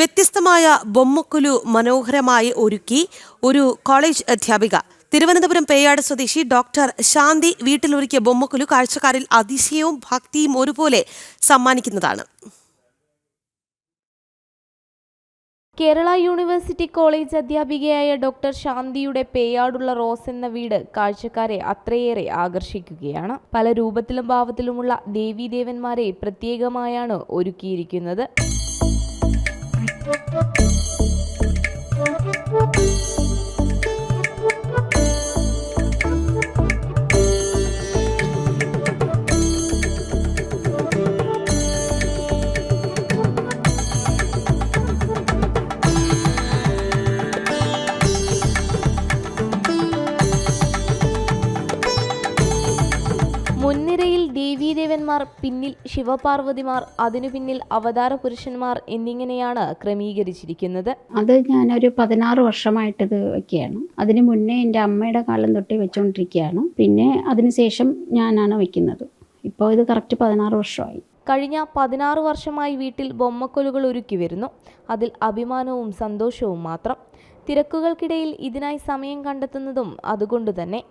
വ്യത്യസ്തമായ ബൊമ്മക്കുലു മനോഹരമായി ഒരുക്കി ഒരു കോളേജ് അധ്യാപിക. തിരുവനന്തപുരം പേയാട് സ്വദേശി ഡോക്ടർ ശാന്തി വീട്ടിലൊരുക്കിയ ബൊമ്മക്കുലു കാഴ്ചക്കാരിൽ അതിശയവും ഭക്തിയും ഒരുപോലെ സമ്മാനിക്കുന്നതാണ്. കേരള യൂണിവേഴ്സിറ്റി കോളേജ് അധ്യാപികയായ ഡോക്ടർ ശാന്തിയുടെ പേയാടുള്ള റോസ് എന്ന വീട് കാഴ്ചക്കാരെ അത്രയേറെ ആകർഷിക്കുകയാണ്. പല രൂപത്തിലും ഭാവത്തിലുമുള്ള ദേവീദേവന്മാരെ പ്രത്യേകമായാണ് ഒരുക്കിയിരിക്കുന്നത്. മുൻനിരയിൽ ദേവീദേവന്മാർ പിന്നിൽ ശിവപാർവതിമാർ അതിനു പിന്നിൽ അവതാര പുരുഷന്മാർ എന്നിങ്ങനെയാണ് ക്രമീകരിച്ചിരിക്കുന്നത്. അത് ഞാനൊരു പതിനാറ് വർഷമായിട്ടത് വയ്ക്കുകയാണ് അതിന് മുന്നേ എന്റെ അമ്മയുടെ കാലം തൊട്ടേ വെച്ചുകൊണ്ടിരിക്കുകയാണ് പിന്നെ അതിനുശേഷം ഞാനാണ് വയ്ക്കുന്നത് ഇപ്പോൾ ഇത് കറക്റ്റ് പതിനാറ് വർഷമായി. കഴിഞ്ഞ പതിനാറ് വർഷമായി വീട്ടിൽ ബൊമ്മക്കൊലുകൾ ഒരുക്കി വരുന്നു. അതിൽ അഭിമാനവും സന്തോഷവും മാത്രം. തിരക്കുകൾക്കിടയിൽ ഇതിനായി സമയം കണ്ടെത്തുന്നതും അതുകൊണ്ട് തന്നെ.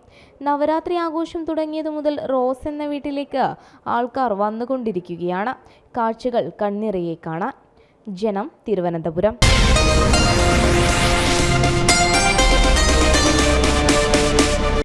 നവരാത്രി ആഘോഷം തുടങ്ങിയതു മുതൽ റോസ് എന്ന വീട്ടിലേക്ക് ആൾക്കാർ വന്നുകൊണ്ടിരിക്കുകയാണ്. കാഴ്ചകൾ കണ്ണിറയെ കാണാൻ. ജനം തിരുവനന്തപുരം.